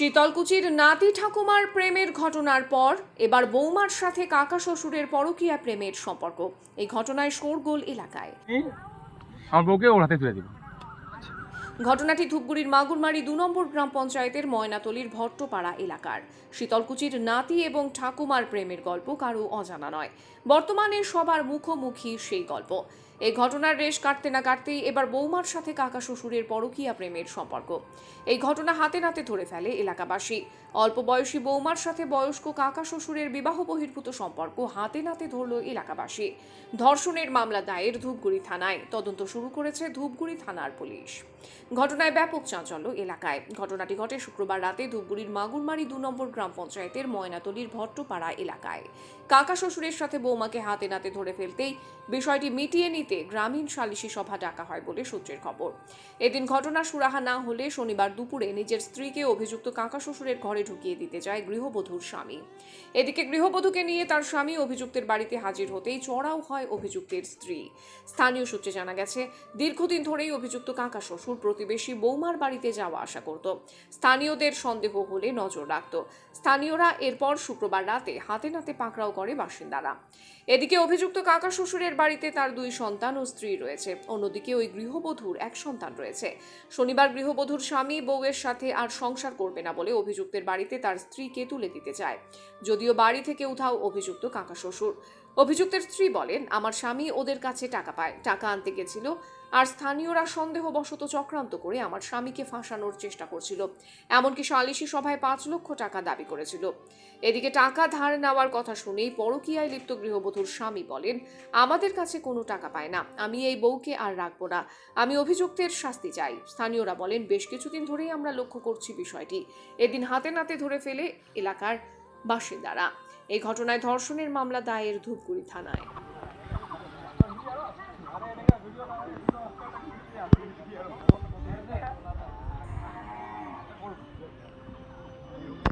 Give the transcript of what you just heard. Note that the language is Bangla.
শীতলকুচির নাতি ঠাকুমার প্রেমের ঘটনার পর এবার বৌমার সাথে কাকা শ্বশুরের পরকীয়া প্রেমের সম্পর্ক। এই ঘটনায় শোরগোল এলাকায়। আমার বউকে ওর হাতে তুলে দিব। ঘটনাটি ধূপগুড়ির মাগুরমারি দু নম্বর গ্রাম পঞ্চায়েতের ময়নাতলির ভট্টপাড়া এলাকার। শীতলকুচির নাতি এবং ঠাকুমার প্রেমের গল্প কারও অজানা নয়। বর্তমানে সবার মুখোমুখি সেই গল্প। এই ঘটনার রেশ কাটতে না কাটতেই এবার বৌমার সাথে কাকা শ্বশুরের পরকীয়া প্রেমের সম্পর্ক। এই ঘটনা হাতে নাতে ধরে ফেলে এলাকাবাসী। অল্প বয়সী বৌমার সাথে বয়স্ক কাকা শ্বশুরের বিবাহ বহির্ভূত সম্পর্ক হাতে নাতে ধরল এলাকাবাসী। ধর্ষণের মামলা দায়ের ধূপগুড়ি থানায়। তদন্ত শুরু করেছে ধূপগুড়ি থানার পুলিশ। ঘটনায় ব্যাপক চাঞ্চল্য এলাকায়। ঘটনাটি ঘটে শুক্রবার রাতে ধূপগুড়ির মাগুরমারি দু নম্বর গ্রাম পঞ্চায়েতের ময়নাতলির ভট্টপাড়া এলাকায়। কাকা শ্বশুরের সাথে বৌমাকে হাতে নাতে ধরে ফেলতেই বিষয়টি মিটিয়ে নিতে গ্রামীণ সালিশি সভা ডাকা হয় বলে সূত্রের খবর। এদিন ঘটনা সুরাহা না হলে শনিবার দুপুরে নিজের স্ত্রীকে অভিযুক্ত কাকা শ্বশুরের ঘরে ঢুকিয়ে দিতে যায় গৃহবধূর স্বামী। এদিকে গৃহবধূকে নিয়ে তার স্বামী অভিযুক্তের বাড়িতে হাজির হতেই চড়াও হয় অভিযুক্তের স্ত্রী। স্থানীয় সূত্রে জানা গেছে, দীর্ঘদিন ধরেই অভিযুক্ত কাকা শ্বশুর প্রতিবেশী বৌমার বাড়িতে যাওয়া আসা করত। স্থানীয়দের সন্দেহ হলে নজর রাখত। স্থানীয়রা এরপর শুক্রবার রাতে হাতে নাতে পাকড়াও করে বাসিন্দারা। এদিকে অভিযুক্ত কাকা শ্বশুরের বাড়িতে তার দুই সন্তান ও স্ত্রী রয়েছে। অন্যদিকে ওই গৃহবধূর এক সন্তান রয়েছে। শনিবার গৃহবধূর স্বামী বউয়ের সাথে আর সংসার করবে না বলে অভিযুক্তের বাড়িতে তার স্ত্রীকে তুলে দিতে চায়। যদিও বাড়ি থেকে উঠাও অভিযুক্ত কাকা শ্বশুর। অভিযুক্তের স্ত্রী বলেন, আমার স্বামী ওদের কাছে টাকা পায়, টাকা আনতে গেছিল আর স্থানীয়রা সন্দেহবশত চক্রান্ত করে আমার স্বামীকে ফাঁসানোর চেষ্টা করছিল। এমনকি সালিশি সভায় পাঁচ লক্ষ টাকা দাবি করেছিল। এদিকে টাকা ধার নেওয়ার কথা শুনেই পরকীয়ায় লিপ্ত গৃহবধূর স্বামী বলেন, আমাদের কাছে কোনো টাকা পায় না, আমি এই বউকে আর রাখব না, আমি অভিযুক্তের শাস্তি চাই। স্থানীয়রা বলেন, বেশ কিছুদিন ধরেই আমরা লক্ষ্য করছি বিষয়টি। এদিন হাতে নাতে ধরে ফেলে এলাকার বাসিন্দারা। এই ঘটনায় ধর্ষণের মামলা দায়ের ধূপগুড়ি থানায়।